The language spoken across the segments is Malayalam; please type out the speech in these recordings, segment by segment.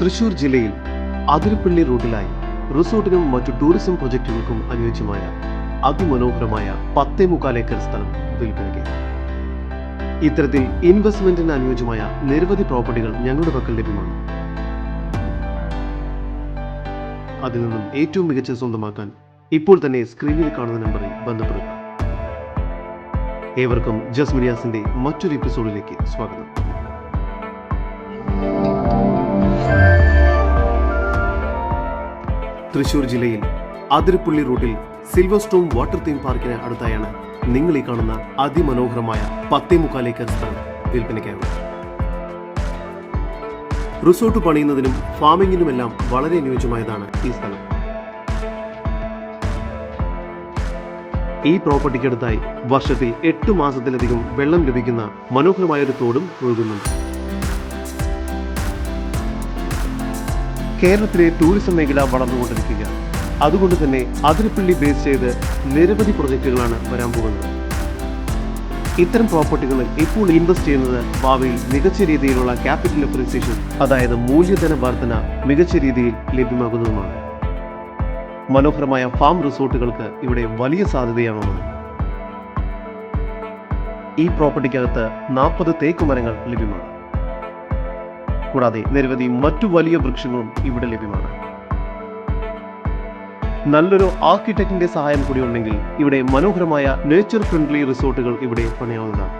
തൃശൂർ ജില്ലയിൽ അതിരപ്പള്ളി റോഡിലായി റിസോർട്ടിനും മറ്റു ടൂറിസം പ്രൊജക്ടുകൾക്കും അനുയോജ്യമായ അതിമനോഹരമായ പത്തേ മുക്കാൽ ഏക്കർ സ്ഥലം വിൽപ്പനയ്ക്ക്. ഇത്തരത്തിൽ ഇൻവെസ്റ്റ്മെന്റിന് അനുയോജ്യമായ നിരവധി പ്രോപ്പർട്ടികൾ ഞങ്ങളുടെ പക്കൽ ലഭ്യമാണ്. അതിൽ നിന്നും ഏറ്റവും മികച്ച സ്വന്തമാക്കാൻ ഇപ്പോൾ തന്നെ സ്ക്രീനിൽ കാണുന്ന നമ്പറിൽ ബന്ധപ്പെടുക. ഏവർക്കും ജസ്മിനിയാസിന്റെ മറ്റൊരു എപ്പിസോഡിലേക്ക് സ്വാഗതം. തൃശൂർ ജില്ലയിൽ അതിരപ്പള്ളി റൂട്ടിൽ സിൽവർ സ്റ്റോം വാട്ടർ തീം പാർക്കിന് അടുത്തായാണ് നിങ്ങൾ ഈ കാണുന്ന അതിമനോഹരമായ പത്തേമുക്കാലേക്കർ സ്ഥലം വിൽപ്പനയ്ക്കായുള്ളത് റിസോർട്ട് പണിയുന്നതിനും ഫാമിങ്ങിനുമെല്ലാം വളരെ അനുയോജ്യമായതാണ് ഈ സ്ഥലം. ഈ പ്രോപ്പർട്ടിക്കടുത്തായി വർഷത്തിൽ എട്ട് മാസത്തിലധികം വെള്ളം ലഭിക്കുന്ന മനോഹരമായ ഒരു തോടും ഒഴുകുന്നുണ്ട്. കേരളത്തിലെ ടൂറിസം മേഖല വളർന്നുകൊണ്ടിരിക്കുകയാണ്. അതുകൊണ്ട് തന്നെ അതിരപ്പള്ളി ബേസ് ചെയ്ത് നിരവധി പ്രൊജക്ടുകളാണ് വരാൻ പോകുന്നത്. ഇത്തരം പ്രോപ്പർട്ടികളിൽ ഇപ്പോൾ ഇൻവെസ്റ്റ് ചെയ്യുന്നത് ഭാവിയിൽ മികച്ച രീതിയിലുള്ള ക്യാപിറ്റൽ അപ്രീസിയേഷൻ അതായത് മൂല്യധന വർധന മികച്ച രീതിയിൽ ലഭ്യമാകുന്നതുമാണ്. മനോഹരമായ ഫാം റിസോർട്ടുകൾക്ക് ഇവിടെ വലിയ സാധ്യതയാണുള്ളത്. ഈ പ്രോപ്പർട്ടിക്കകത്ത് നാൽപ്പത് തേക്ക് മരങ്ങൾ ലഭ്യമാണ്. കൂടാതെ നിരവധി മറ്റു വലിയ വൃക്ഷങ്ങളും ഇവിടെ ലഭ്യമാണ്. നല്ലൊരു ആർക്കിടെക്റ്റിന്റെ സഹായം കൂടി ഉണ്ടെങ്കിൽ ഇവിടെ മനോഹരമായ നേച്ചർ ഫ്രണ്ട്ലി റിസോർട്ടുകൾ ഇവിടെ പണിയാവുന്നതാണ്.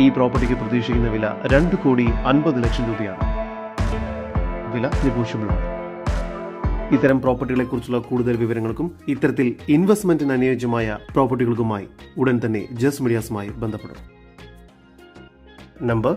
ഈ പ്രോപ്പർട്ടിക്ക് പ്രതീക്ഷിക്കുന്ന വില രണ്ട് കോടി അൻപത് ലക്ഷം രൂപയാണ്. വില നെഗോഷ്യബിൾ ആണ് ഇത്തരം പ്രോപ്പർട്ടികളെ കുറിച്ചുള്ള കൂടുതൽ വിവരങ്ങൾക്കും ഇത്തരത്തിൽ ഇൻവെസ്റ്റ്മെന്റിന് അനുയോജ്യമായ പ്രോപ്പർട്ടികൾക്കുമായി ഉടൻ തന്നെ ജസ് മീഡിയാസുമായി ബന്ധപ്പെടും number